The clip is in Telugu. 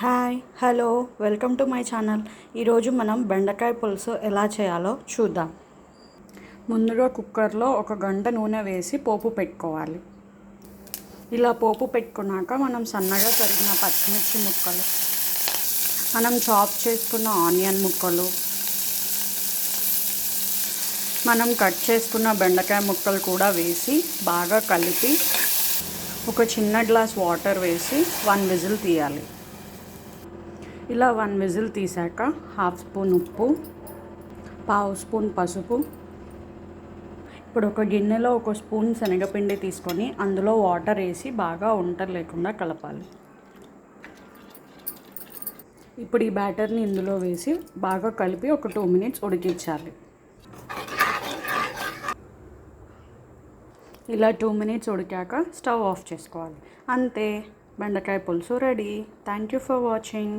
Hi hello welcome to my channel. ఈరోజు మనం బెండకాయ పులుసు ఎలా చేయాలో చూద్దాం. ముందుగా కుక్కర్లో ఒక గంట నూనె వేసి పోపు పెట్టుకోవాలి. ఇలా పోపు పెట్టుకున్నాక మనం సన్నగా తరిగిన పచ్చిమిర్చి ముక్కలు మనం చాప్ చేసుకున్న ఆనియన్ ముక్కలు మనం కట్ చేసుకున్న బెండకాయ ముక్కలు కూడా వేసి బాగా కలిపి ఒక చిన్న గ్లాస్ వాటర్ వేసి వన్ విజిల్ తీయాలి. ఇలా వన్ విజిల్ తీసాక హాఫ్ స్పూన్ ఉప్పు పావు స్పూన్ పసుపు. ఇప్పుడు ఒక గిన్నెలో ఒక స్పూన్ శనగపిండి తీసుకొని అందులో వాటర్ వేసి బాగా వంట లేకుండా కలపాలి. ఇప్పుడు ఈ బ్యాటర్ని ఇందులో వేసి బాగా కలిపి ఒక టూ మినిట్స్ ఉడికించాలి. ఇలా టూ మినిట్స్ ఉడికాక స్టవ్ ఆఫ్ చేసుకోవాలి. అంతే. బెండకాయ పులుసు ready. Thank you for watching